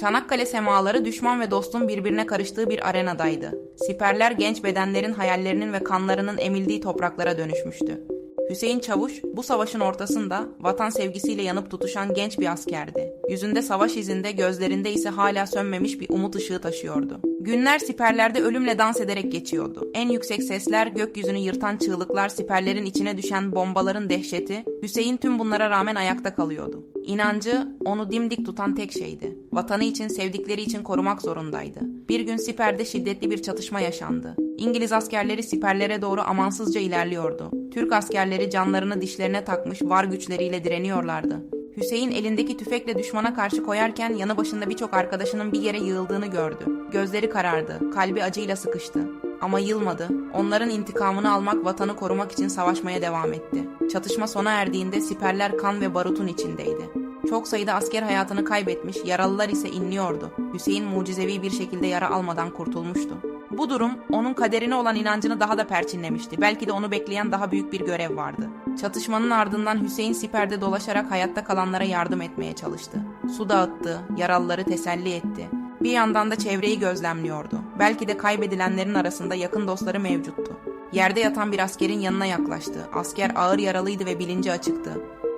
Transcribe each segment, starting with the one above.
Çanakkale semaları düşman ve dostun birbirine karıştığı bir arenadaydı. Siperler genç bedenlerin hayallerinin ve kanlarının emildiği topraklara dönüşmüştü. Hüseyin Çavuş bu savaşın ortasında vatan sevgisiyle yanıp tutuşan genç bir askerdi. Yüzünde savaş izinde, gözlerinde ise hala sönmemiş bir umut ışığı taşıyordu. Günler siperlerde ölümle dans ederek geçiyordu. En yüksek sesler, gökyüzünü yırtan çığlıklar, siperlerin içine düşen bombaların dehşeti, Hüseyin tüm bunlara rağmen ayakta kalıyordu. İnancı onu dimdik tutan tek şeydi. Vatanı için, sevdikleri için korumak zorundaydı. Bir gün siperde şiddetli bir çatışma yaşandı. İngiliz askerleri siperlere doğru amansızca ilerliyordu. Türk askerleri canlarını dişlerine takmış var güçleriyle direniyorlardı. Hüseyin elindeki tüfekle düşmana karşı koyarken yanı başında birçok arkadaşının bir yere yığıldığını gördü. Gözleri karardı, kalbi acıyla sıkıştı. Ama yılmadı. Onların intikamını almak, vatanı korumak için savaşmaya devam etti. Çatışma sona erdiğinde siperler kan ve barutun içindeydi. Çok sayıda asker hayatını kaybetmiş, yaralılar ise inliyordu. Hüseyin mucizevi bir şekilde yara almadan kurtulmuştu. Bu durum onun kaderine olan inancını daha da perçinlemişti. Belki de onu bekleyen daha büyük bir görev vardı. Çatışmanın ardından Hüseyin siperde dolaşarak hayatta kalanlara yardım etmeye çalıştı. Su dağıttı, yaralıları teselli etti. Bir yandan da çevreyi gözlemliyordu. Belki de kaybedilenlerin arasında yakın dostları mevcuttu. Yerde yatan bir askerin yanına yaklaştı. Asker ağır yaralıydı ve bilinci açıktı.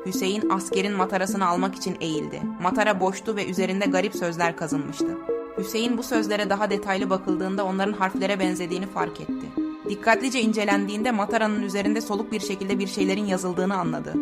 Hüseyin askerin matarasını almak için eğildi. Matara boştu ve üzerinde garip sözler kazınmıştı. Hüseyin bu sözlere daha detaylı bakıldığında onların harflere benzediğini fark etti. Dikkatlice incelendiğinde mataranın üzerinde soluk bir şekilde bir şeylerin yazıldığını anladı.